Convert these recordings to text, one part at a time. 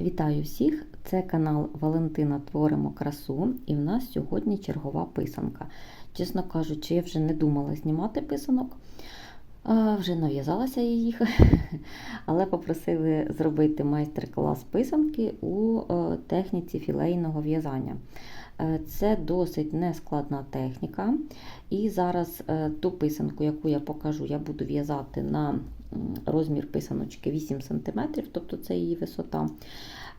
Вітаю всіх! Це канал Валентина Творимо красу, і в нас сьогодні чергова писанка. Чесно кажучи, я вже не думала знімати писанок, вже нав'язалася їх, але попросили зробити майстер-клас писанки у е, техніці філейного в'язання. Е, Це досить нескладна техніка. І зараз е, ту писанку, яку я покажу, я буду в'язати на розмір писаночки 8 см, тобто це її висота.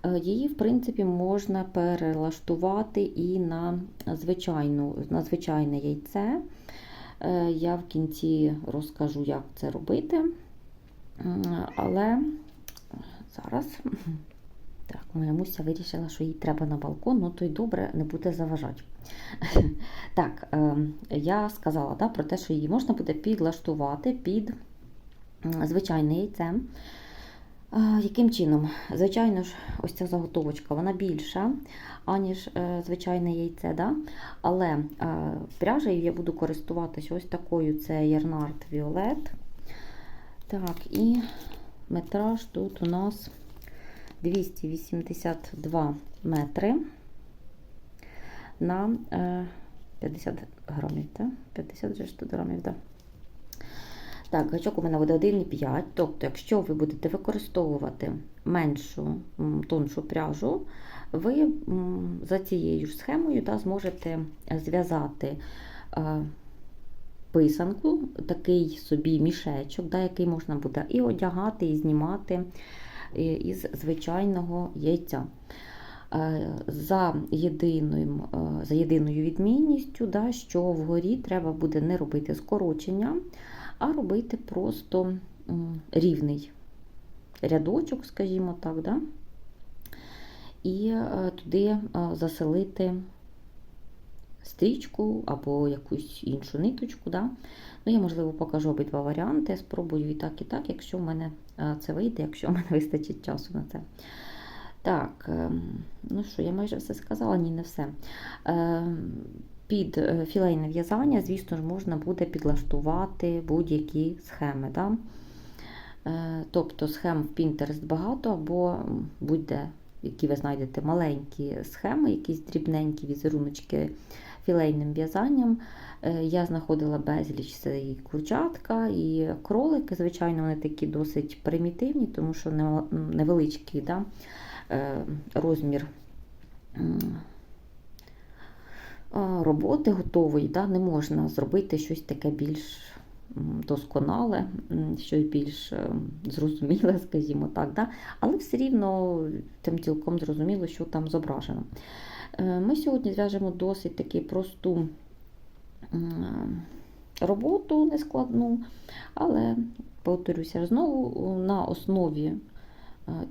Е, Її, в принципі, можна перелаштувати і на, звичайну, на звичайне яйце. Е, Я в кінці розкажу, як це робити. Але зараз так, моя муся вирішила, що їй треба на балкон, ну то й добре, не буде заважати. Так, е, я сказала да, про те, що її можна буде підлаштувати під звичайне яйце. Яким чином? Звичайно ж, ось ця заготовочка вона більша, аніж е, звичайне яйце. Да? Але е, пряжею я буду користуватися ось такою: це Ярнард Violet. Так, і метраж тут у нас 282 метри на е, 50 грамів. Так? 50 же грамів, так. Так, гачок у мене буде 1,5. Тобто, якщо ви будете використовувати меншу тоншу пряжу, ви за цією ж схемою да, зможете зв'язати е, писанку, такий собі мішечок, да, який можна буде і одягати, і знімати е, із звичайного яйця. Е, За єдиною, за єдиною відмінністю, да, що вгорі треба буде не робити скорочення, а робити просто рівний рядочок, скажімо так, да? і е, туди е, заселити стрічку або якусь іншу ниточку. Да? Ну, Я, можливо, покажу обидва варіанти, спробую і так, і так, якщо в мене е, це вийде, якщо в мене вистачить часу на це. Так, ем, ну що, я майже все сказала, ні, не все. Під е, філейне в'язання, звісно ж, можна буде підлаштувати будь-які схеми. Да? Е, Тобто схем в Pinterest багато, або будь-де, які ви знайдете маленькі схеми, якісь дрібненькі візеруночки філейним в'язанням. Е, Я знаходила безліч це і курчатка, і кролики. Звичайно, вони такі досить примітивні, тому що невеличкий да, розмір роботи готової, да, не можна зробити щось таке більш досконале, щось більш е, зрозуміле, скажімо так. Да? Але все рівно тим цілком зрозуміло, що там зображено. Е, Ми сьогодні зв'яжемо досить таки просту роботу нескладну, але, повторюся, знову на основі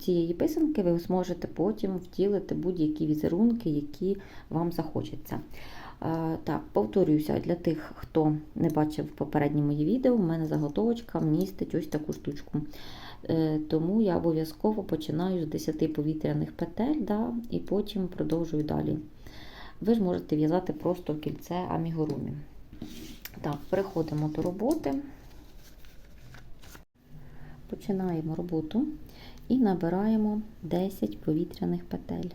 цієї писанки ви зможете потім втілити будь-які візерунки, які вам захочеться. Е, Так, повторююся, для тих, хто не бачив попередні мої відео, у мене заготовочка містить ось таку штучку. Е, Тому я обов'язково починаю з 10 повітряних петель да, і потім продовжую далі. Ви ж можете в'язати просто кільце амігурумі. Так, переходимо до роботи. Починаємо роботу і набираємо 10 повітряних петель.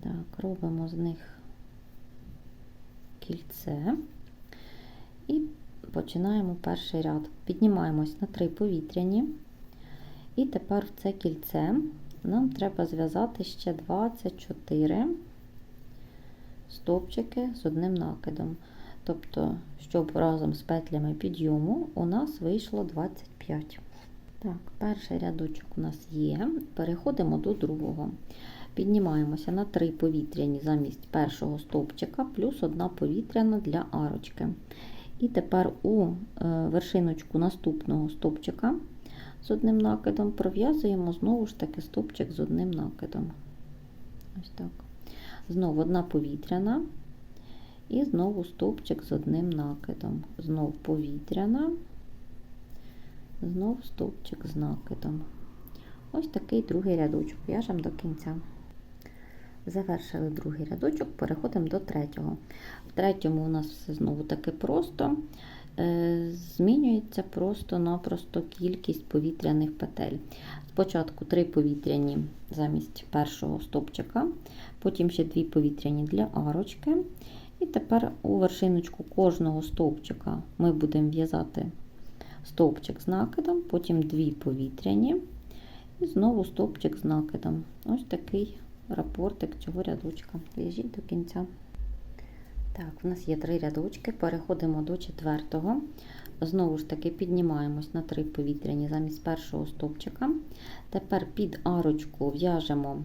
Так, робимо з них кільце і починаємо перший ряд. Піднімаємось на 3 повітряні, і тепер в це кільце нам треба зв'язати ще 24 стовпчики з одним накидом. Тобто, щоб разом з петлями підйому у нас вийшло 25. Так, перший рядочок у нас є. Переходимо до другого. Піднімаємося на 3 повітряні замість першого стовпчика, плюс одна повітряна для арочки. І тепер у е, вершиночку наступного стовпчика з одним накидом пров'язуємо знову ж таки стовпчик з одним накидом. Ось так. Знову одна повітряна. І знову стовпчик з одним накидом. Знов повітряна, знов стовпчик з накидом. Ось такий другий рядочок в'яжемо до кінця. Завершили другий рядочок, переходимо до третього. В третьому у нас все знову таки просто. Е, Змінюється просто-напросто кількість повітряних петель. Спочатку три повітряні замість першого стовпчика, потім ще дві повітряні для арочки. І тепер у вершиночку кожного стовпчика ми будемо в'язати стовпчик з накидом, потім дві повітряні і знову стовпчик з накидом. Ось такий рапортик цього рядочка. В'яжіть до кінця. Так, у нас є три рядочки, переходимо до четвертого. Знову ж таки піднімаємось на три повітряні замість першого стовпчика. Тепер під арочку в'яжемо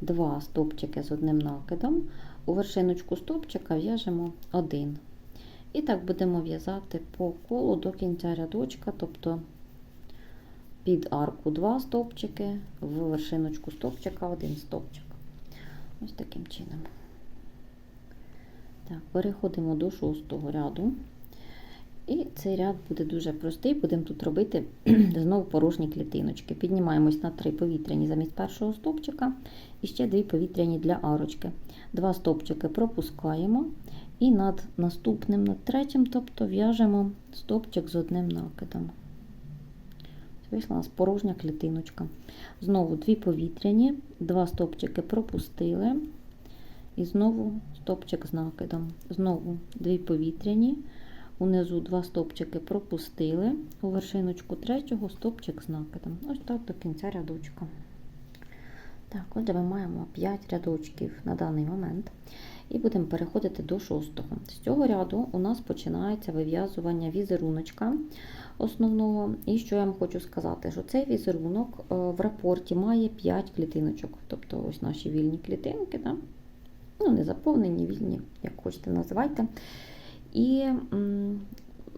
два стовпчики з одним накидом. У вершиночку стовпчика в'яжемо один. І так будемо в'язати по колу до кінця рядочка, тобто під арку два стовпчики, в вершиночку стовпчика один стовпчик. Ось таким чином. Так, переходимо до шостого ряду. І цей ряд буде дуже простий. Будемо тут робити знову порожні клітиночки. Піднімаємось на три повітряні замість першого стовпчика і ще дві повітряні для арочки. Два стовпчики пропускаємо і над наступним, над третім, тобто в'яжемо стовпчик з одним накидом. Вийшла у нас порожня клітиночка. Знову дві повітряні, два стовпчики пропустили. І знову стовпчик з накидом. Знову дві повітряні. Унизу два стовпчики пропустили. У вершиночку третього стовпчик з накидом. Ось так до кінця рядочка. Так, отже, ми маємо 5 рядочків на даний момент. І будемо переходити до шостого. З цього ряду у нас починається вив'язування візеруночка основного. І що я вам хочу сказати, що цей візерунок е, в рапорті має 5 клітиночок. Тобто ось наші вільні клітинки. Да? Ну, не заповнені, вільні, як хочете називайте. І м,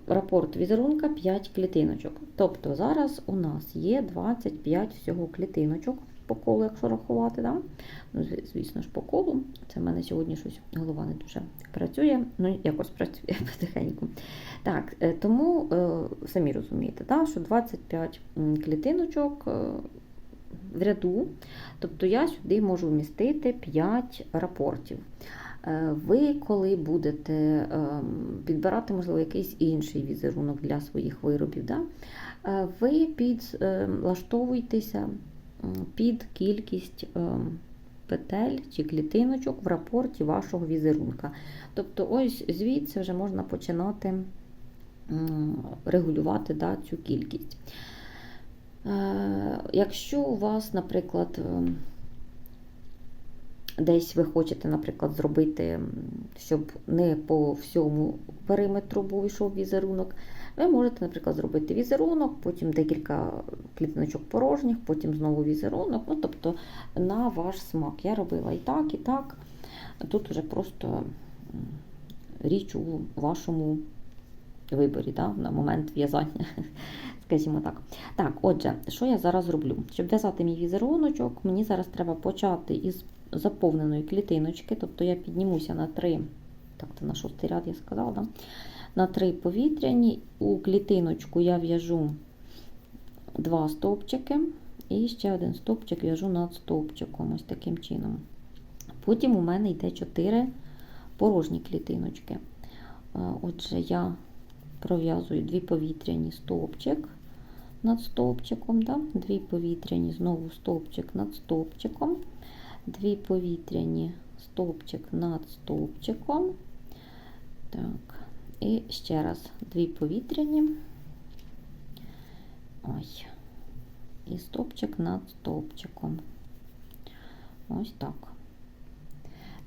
рапорт візерунка 5 клітиночок. Тобто зараз у нас є 25 всього клітиночок по колу, якщо рахувати. Да? Ну, Звісно ж, по колу. Це в мене сьогодні щось голова не дуже працює, ну якось працює потихеньку. Так, е, тому е, самі розумієте, да, що 25 клітиночок е, в ряду, тобто я сюди можу вмістити 5 рапортів. Ви, коли будете підбирати, можливо, якийсь інший візерунок для своїх виробів, да? ви підлаштовуєтеся під кількість петель чи клітиночок в рапорті вашого візерунка. Тобто, ось звідси вже можна починати регулювати да, цю кількість. Якщо у вас, наприклад, десь ви хочете, наприклад, зробити, щоб не по всьому периметру був йшов візерунок, ви можете, наприклад, зробити візерунок, потім декілька клітиночок порожніх, потім знову візерунок, ну, тобто на ваш смак. Я робила і так, і так. Тут вже просто річ у вашому виборі да, на момент в'язання. Скажімо так. Так, отже, що я зараз роблю? Щоб в'язати мій візеруночок, мені зараз треба почати із заповненої клітиночки, тобто я піднімуся на три, так, це на шостий ряд я сказала, да? на три повітряні, у клітиночку я в'яжу два стовпчики, і ще один стовпчик в'яжу над стовпчиком, ось таким чином. Потім у мене йде 4 порожні клітиночки. Отже, я пров'язую дві повітряні стовпчик над стовпчиком, да? дві повітряні, знову стовпчик над стовпчиком, дві повітряні стовпчик над стовпчиком. Так, і ще раз дві повітряні. Ой, і стовпчик над стовпчиком. Ось так.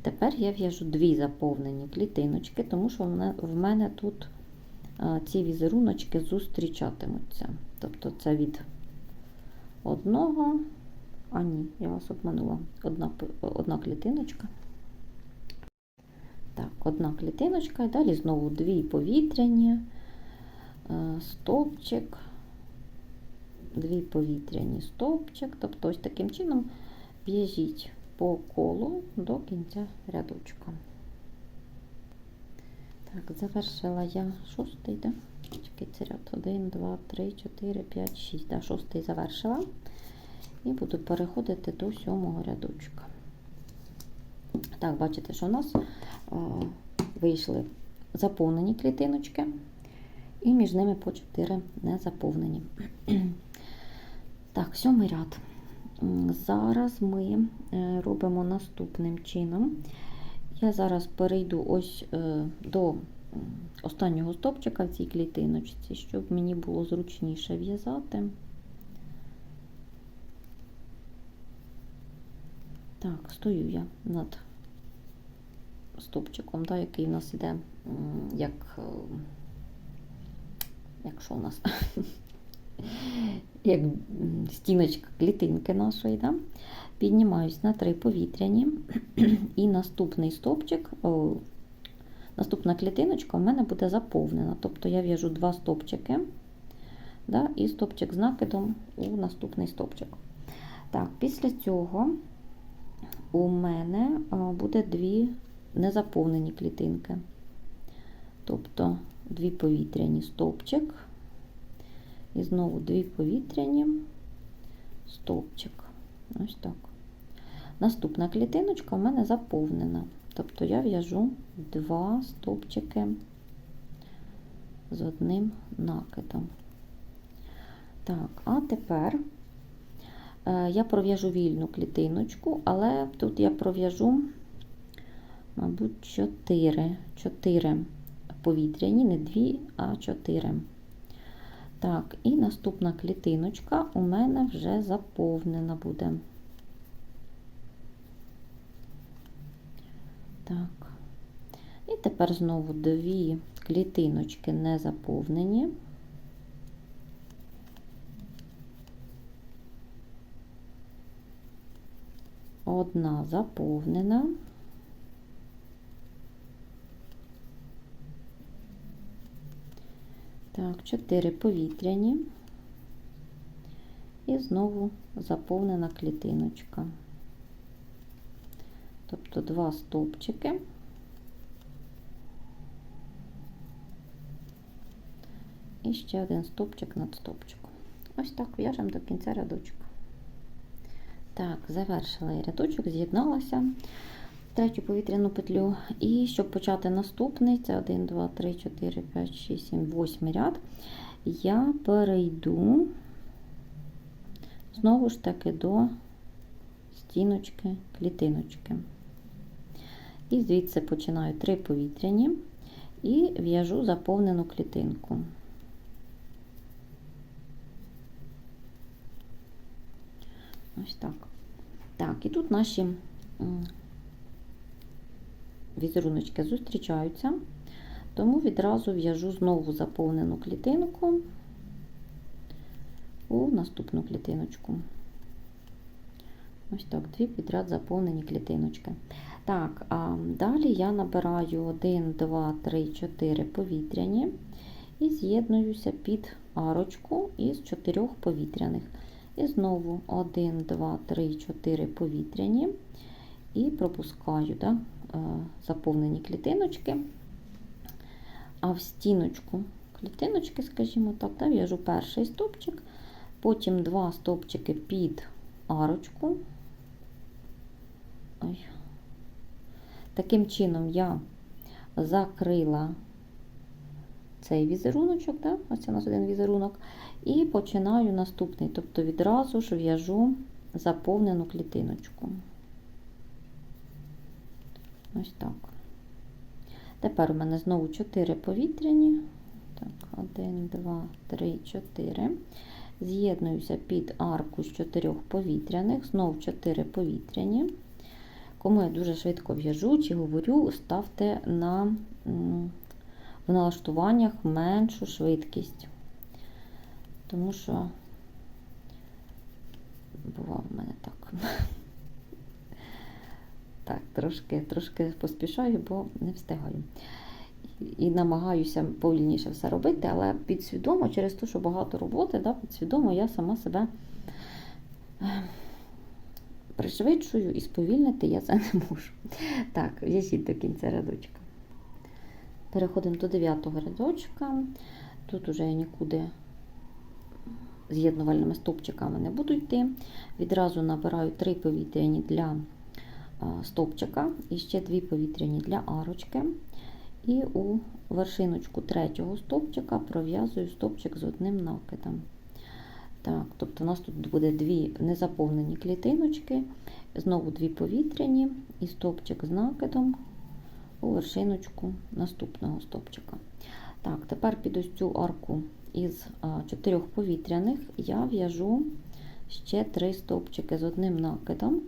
Тепер я в'яжу дві заповнені клітиночки, тому що в мене тут ці візеруночки зустрічатимуться. Тобто це від одного, а ні, я вас обманула, одна, одна клітиночка. Так, одна клітиночка, і далі знову дві повітряні, е, стовпчик, дві повітряні стовпчик. Тобто, ось таким чином в'яжіть по колу до кінця рядочка. Так, завершила я шостий, да? Який це ряд? 1, 2, 3, 4, 5, 6. Да, шостий завершила. І буду переходити до сьомого рядочка. Так, бачите, що у нас е, вийшли заповнені клітиночки, і між ними по 4 не заповнені. Так, сьомий ряд. Зараз ми е, робимо наступним чином. Я зараз перейду ось е, до останнього стопчика в цій клітиночці, щоб мені було зручніше в'язати. Так, стою я над стопчиком, да, який в нас іде, як, е, як що у нас? як стіночка клітинки нашої. Да? Піднімаюсь на три повітряні, і наступний стопчик, наступна клітиночка в мене буде заповнена. Тобто я в'яжу два стопчики да, і стопчик з накидом у наступний стопчик. Так, після цього у мене буде дві незаповнені клітинки. Тобто дві повітряні стовпчик. І знову дві повітряні стовпчик. Ось так. Наступна клітиночка в мене заповнена. Тобто я в'яжу два стовпчики з одним накидом. Так, а тепер е, я пров'яжу вільну клітиночку, але тут я пров'яжу, мабуть, 4. 4 повітряні, не 2, а 4. Так, і наступна клітиночка у мене вже заповнена буде. Так. І тепер знову дві клітиночки не заповнені. Одна заповнена. Так, 4 повітряні. І знову заповнена клітиночка. Тобто два стовпчики. І ще один стовпчик над стовпчиком. Ось так в'яжемо до кінця рядочка. Так, завершила я рядочок, з'єдналася третю повітряну петлю. І щоб почати наступний, це 1, 2, 3, 4, 5, 6, 7, 8 ряд, я перейду знову ж таки до стіночки, клітиночки. І звідси починаю 3 повітряні і в'яжу заповнену клітинку. Ось так. Так, і тут наші візеруночки зустрічаються, тому відразу в'яжу знову заповнену клітинку у наступну клітиночку. Ось так, дві підряд заповнені клітиночки. Так, а далі я набираю 1, 2, 3, 4 повітряні і з'єднуюся під арочку із 4 повітряних. І знову 1, 2, 3, 4 повітряні. І пропускаю да, заповнені клітиночки. А в стіночку клітиночки, скажімо так, да, в'яжу перший стовпчик, потім два стовпчики під арочку. Ой. Таким чином я закрила цей візеруночок, да? ось у нас один візерунок, і починаю наступний, тобто відразу ж в'яжу заповнену клітиночку. Ось так. Тепер у мене знову 4 повітряні. Так, 1, 2, 3, 4. З'єднуюся під арку з 4 повітряних, знову 4 повітряні. Кому я дуже швидко в'яжу чи говорю, ставте на, в налаштуваннях меншу швидкість. Тому що бувало в мене так. Так, трошки трошки поспішаю, бо не встигаю. І намагаюся повільніше все робити, але підсвідомо, через те, що багато роботи, да, підсвідомо я сама себе пришвидшую і сповільнити я це не можу. Так, в'яжіть до кінця рядочка. Переходимо до 9 рядочка. Тут уже я нікуди з'єднувальними стовпчиками не буду йти. Відразу набираю 3 повітряні для стовпчика і ще дві повітряні для арочки. І у вершиночку третього стовпчика пров'язую стовпчик з одним накидом. Так, тобто у нас тут буде дві незаповнені клітиночки, знову дві повітряні і стовпчик з накидом у вершиночку наступного стовпчика. Так, тепер під ось цю арку із а, чотирьох повітряних я в'яжу ще три стовпчики з одним накидом,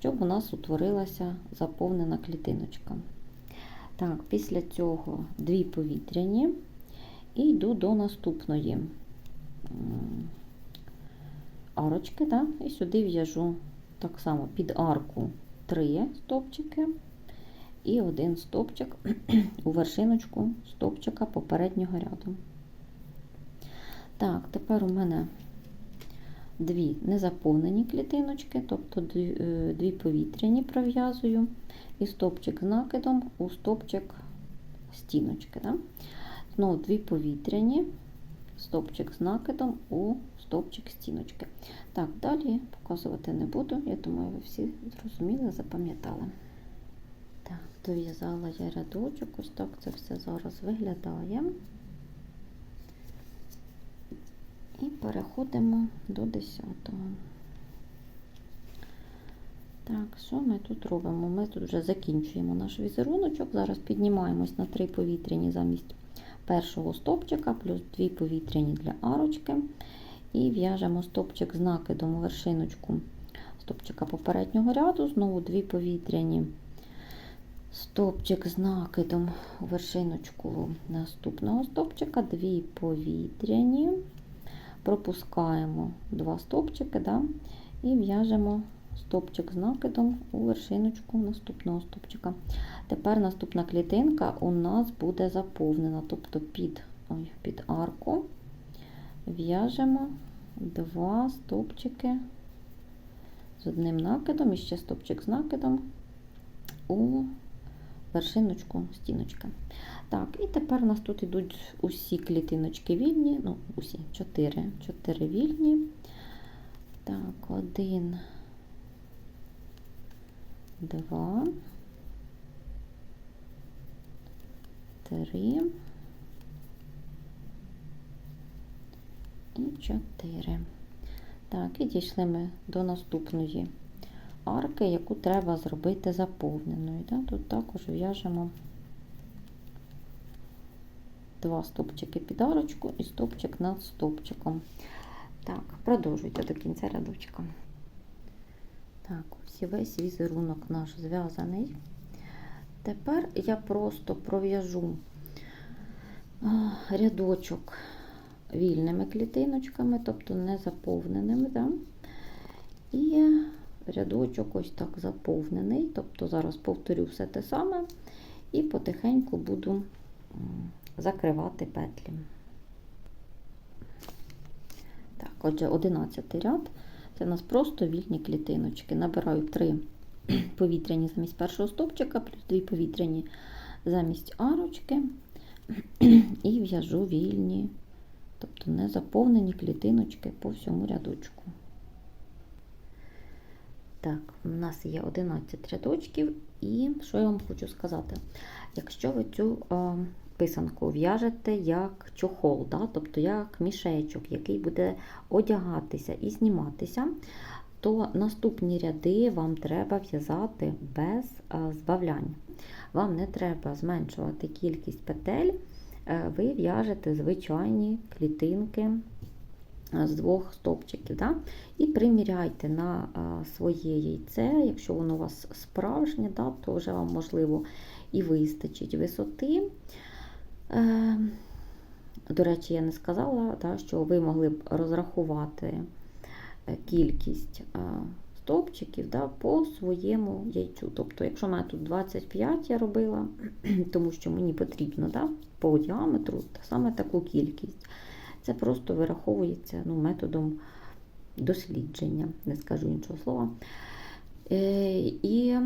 щоб у нас утворилася заповнена клітиночка. Так, після цього дві повітряні і йду до наступної арочки, да? і сюди в'яжу так само під арку три стовпчики і один стовпчик у вершиночку стовпчика попереднього ряду. Так, тепер у мене дві незаповнені клітиночки, тобто дві, е, повітряні пров'язую і стовпчик з накидом у стовпчик стіночки. Да? Знову дві повітряні, стовпчик з накидом у стовпчик стіночки. Так, далі показувати не буду, я думаю, ви всі зрозуміли, запам'ятали. Так, дов'язала я рядочок, ось так це все зараз виглядає. І переходимо до 10-го. Так, що ми тут робимо? Ми тут вже закінчуємо наш візеруночок. Зараз піднімаємось на 3 повітряні замість першого стопчика, плюс 2 повітряні для арочки. І в'яжемо стопчик з накидом у вершиночку стопчика попереднього ряду, знову 2 повітряні. Стопчик з накидом у вершиночку наступного стопчика, 2 повітряні пропускаємо два стопчики да, і в'яжемо стопчик з накидом у вершиночку наступного стопчика. Тепер наступна клітинка у нас буде заповнена, тобто під, ой, під арку в'яжемо два стопчики з одним накидом і ще стопчик з накидом у вершиночку стіночки. Так, і тепер у нас тут йдуть усі клітиночки вільні, ну, усі, чотири, чотири вільні. Так, один, два, три і чотири. Так, і дійшли ми до наступної арки, яку треба зробити заповненою. Да? Тут також в'яжемо два стопчики під арочку і стопчик над стопчиком. Так, продовжуйте до кінця рядочка. Так, ось весь візерунок наш зв'язаний. Тепер я просто пров'яжу рядочок вільними клітиночками, тобто не заповненими. Да? І рядочок ось так заповнений, тобто зараз повторю все те саме і потихеньку буду закривати петлі. Так, отже, 11 ряд. Це у нас просто вільні клітиночки. Набираю 3 повітряні замість першого стовпчика, плюс 2 повітряні замість арочки, і в'яжу вільні, тобто не заповнені клітиночки по всьому рядочку. Так, у нас є 11 рядочків, і що я вам хочу сказати? Якщо ви цю е, писанку в'яжете як чохол, да? тобто як мішечок, який буде одягатися і зніматися, то наступні ряди вам треба в'язати без е, збавляння. Вам не треба зменшувати кількість петель, е, ви в'яжете звичайні клітинки з двох стовпчиків. Да? І приміряйте на своє яйце, якщо воно у вас справжнє, да, то вже вам, можливо, і вистачить висоти. Е, До речі, я не сказала, да, що ви могли б розрахувати е, кількість стовпчиків да, по своєму яйцю. Тобто, якщо в мене тут 25 я робила, тому що мені потрібно да, по діаметру саме таку кількість. Це просто вираховується ну, методом дослідження, не скажу іншого слова. Е, і,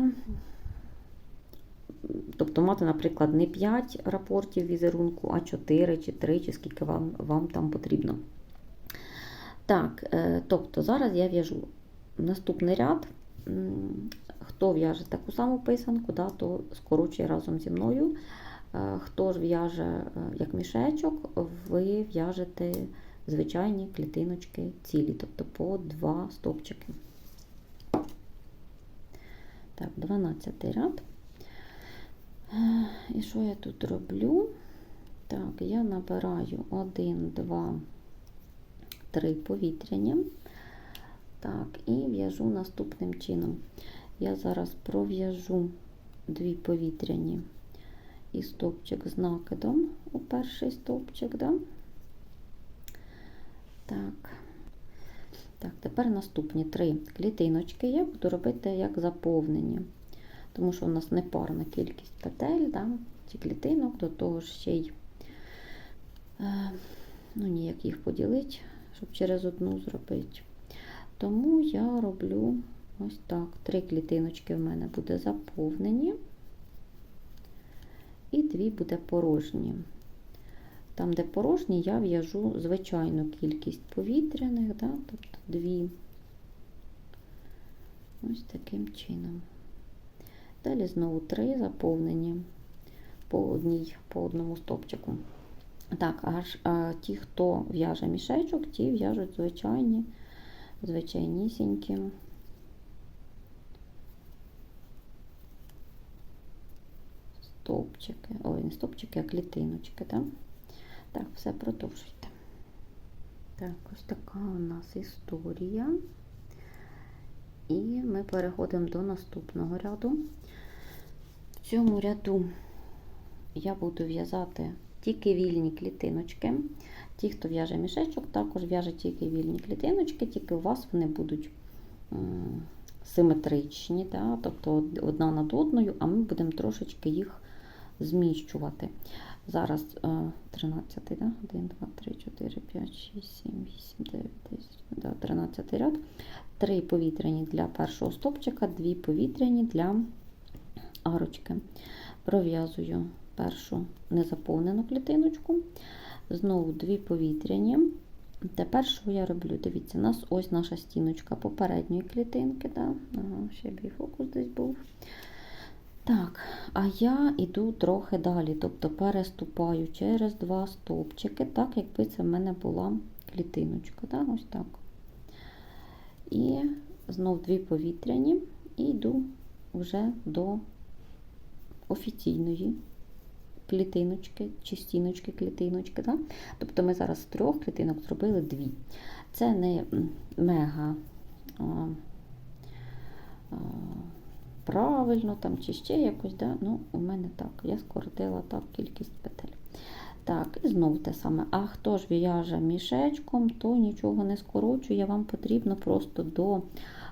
Тобто мати, наприклад, не 5 рапортів візерунку, а 4 чи 3, чи скільки вам, вам там потрібно. Так, е, тобто зараз я в'яжу наступний ряд. хто в'яже таку саму писанку, да, то скорочує разом зі мною. Е, Хто ж в'яже е, як мішечок, ви в'яжете звичайні клітиночки цілі, тобто по два стовпчики. Так, 12 ряд. Е, І що я тут роблю? Так, я набираю 1, 2, 3 повітряні. Так, і в'яжу наступним чином. Я зараз пров'яжу дві повітряні і стовпчик з накидом у перший стовпчик, да? Так. Так, тепер наступні три клітиночки я буду робити як заповнені, тому що у нас непарна кількість петель, да? ці клітинок, до того ж ще й е, ну, ніяк їх поділити, щоб через одну зробити. Тому я роблю ось так. Три клітиночки в мене буде заповнені, і дві буде порожні. Там, де порожні, я в'яжу звичайну кількість повітряних, да? тобто дві. Ось таким чином. Далі знову три заповнені по одній, по одному стопчику. Так, аж а, ті, хто в'яже мішечок, ті в'яжуть звичайні, звичайнісінькі. Стовпчики, ой, не стовпчики, а клітиночки, так? Так, все продовжуйте. Так, ось така у нас історія. І ми переходимо до наступного ряду. В цьому ряду я буду в'язати тільки вільні клітиночки. Ті, хто в'яже мішечок, також в'яже тільки вільні клітиночки, тільки у вас вони будуть симетричні, да? тобто одна над одною, а ми будемо трошечки їх зміщувати. Зараз е, 13, да? 1, 2, 3, 4, 5, 6, 7, 8, 9, 10, да, 13 ряд. Три повітряні для першого стопчика, дві повітряні для арочки. Пров'язую першу незаповнену клітиночку, знову дві повітряні. Тепер що я роблю? Дивіться, у нас ось наша стіночка попередньої клітинки. Да? Ага, ще бій фокус десь був. Так, а я йду трохи далі, тобто переступаю через два стовпчики, так, якби це в мене була клітиночка. Да? Ось так. І знов дві повітряні, і йду вже до офіційної клітиночки, чи стіночки клітиночки. Да? Тобто ми зараз з трьох клітинок зробили дві. Це не мега. А, а, правильно там чи ще якось, да? ну, у мене так, я скоротила так кількість петель. Так, і знову те саме. А хто ж в'яже мішечком, то нічого не скорочує, вам потрібно просто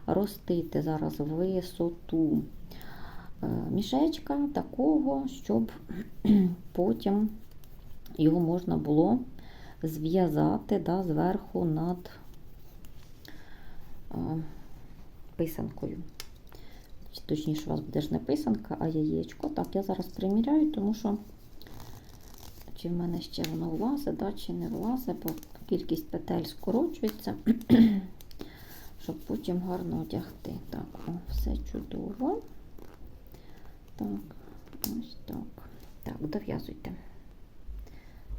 доростити зараз висоту е, мішечка такого, щоб потім його можна було зв'язати да, зверху над е, писанкою. Точніше, у вас буде ж не писанка, а яєчко. Так, я зараз приміряю, тому що чи в мене ще воно влазить, да, чи не влазить, бо кількість петель скорочується, щоб потім гарно одягти. Так, о, все чудово. Так, ось так. Так, дов'язуйте.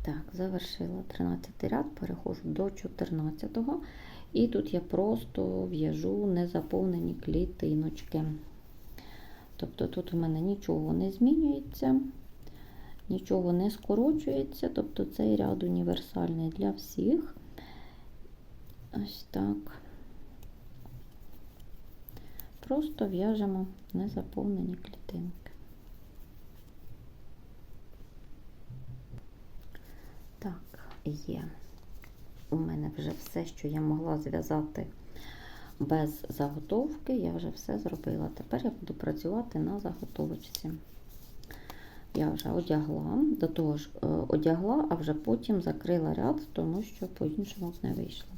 Так, завершила 13 ряд, переходжу до 14 го і тут я просто в'яжу незаповнені клітиночки. Тобто тут у мене нічого не змінюється, нічого не скорочується, тобто цей ряд універсальний для всіх. Ось так. Просто в'яжемо незаповнені клітинки. Так, є. У мене вже все, що я могла зв'язати без заготовки, я вже все зробила. Тепер я буду працювати на заготовочці. Я вже одягла, до того ж е, одягла, а вже потім закрила ряд, тому що по-іншому не вийшло.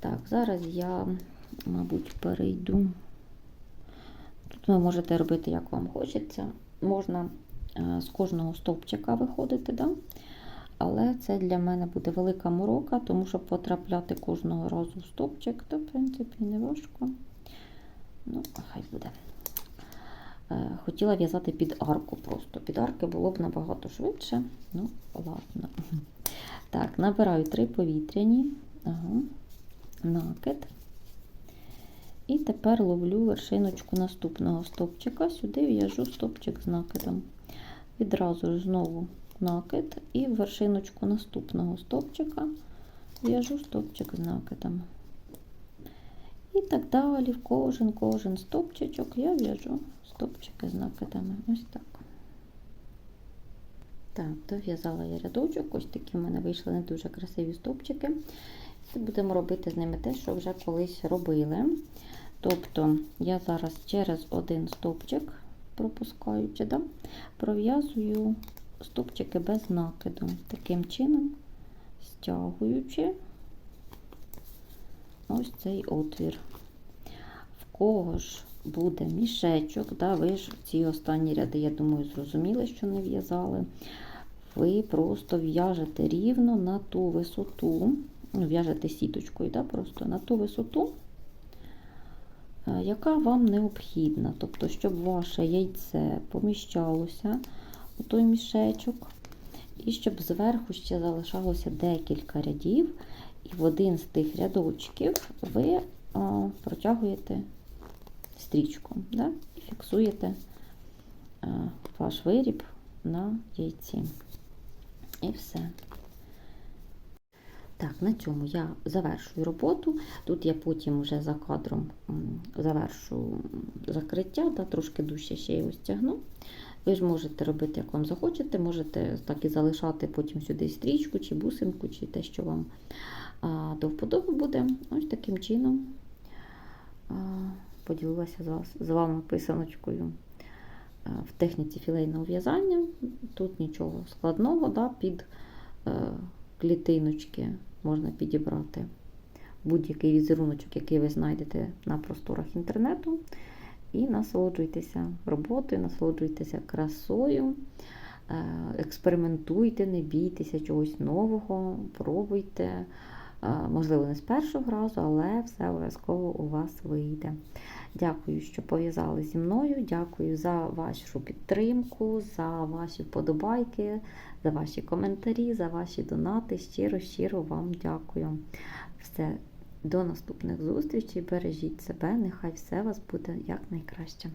Так, зараз я, мабуть, перейду. Тут ви можете робити, як вам хочеться. Можна е, з кожного стовпчика виходити, да? Але це для мене буде велика морока, тому що потрапляти кожного разу в стовпчик, то, в принципі, не важко. Ну, хай буде. Е, Хотіла в'язати під арку просто. Під арки було б набагато швидше. Ну, ладно. Так, набираю три повітряні. Ага. Накид. І тепер ловлю вершиночку наступного стопчика. Сюди в'яжу стопчик з накидом. Відразу ж знову накид і в вершиночку наступного стопчика в'яжу стопчик з накидом. І так далі, в кожен кожен стопчичок я в'яжу стопчики з накидами. Ось так. Так, дов'язала я рядочок. Ось такі в мене вийшли не дуже красиві стопчики. І будемо робити з ними те, що вже колись робили. Тобто я зараз через один стопчик, пропускаючи, да, пров'язую стопчики без накиду. Таким чином, стягуючи ось цей отвір. В кого ж буде мішечок, да, ви ж ці останні ряди, я думаю, зрозуміли, що не в'язали. Ви просто в'яжете рівно на ту висоту, в'яжете сіточкою, да, просто на ту висоту, е, яка вам необхідна. Тобто, щоб ваше яйце поміщалося у той мішечок, і щоб зверху ще залишалося декілька рядів, і в один з тих рядочків ви протягуєте стрічку да, і фіксуєте ваш виріб на яйці. І все. Так, на цьому я завершую роботу. Тут я потім вже за кадром завершу закриття, да, трошки дужче ще його стягну. Ви ж можете робити, як вам захочете, можете так і залишати потім сюди стрічку, чи бусинку, чи те, що вам до вподоби буде. Ось таким чином поділилася з, вас, з вами писаночкою в техніці філейного в'язання. Тут нічого складного, да, під е, клітиночки можна підібрати будь-який візеруночок, який ви знайдете на просторах інтернету. І насолоджуйтеся роботою, насолоджуйтеся красою, е, експериментуйте, не бійтеся чогось нового, пробуйте. Е, Можливо, не з першого разу, але все обов'язково у вас вийде. Дякую, що пов'язали зі мною. Дякую за вашу підтримку, за ваші вподобайки, за ваші коментарі, за ваші донати. Щиро, щиро вам дякую. Все, до наступних зустрічей. Бережіть себе, нехай все вас буде якнайкраще.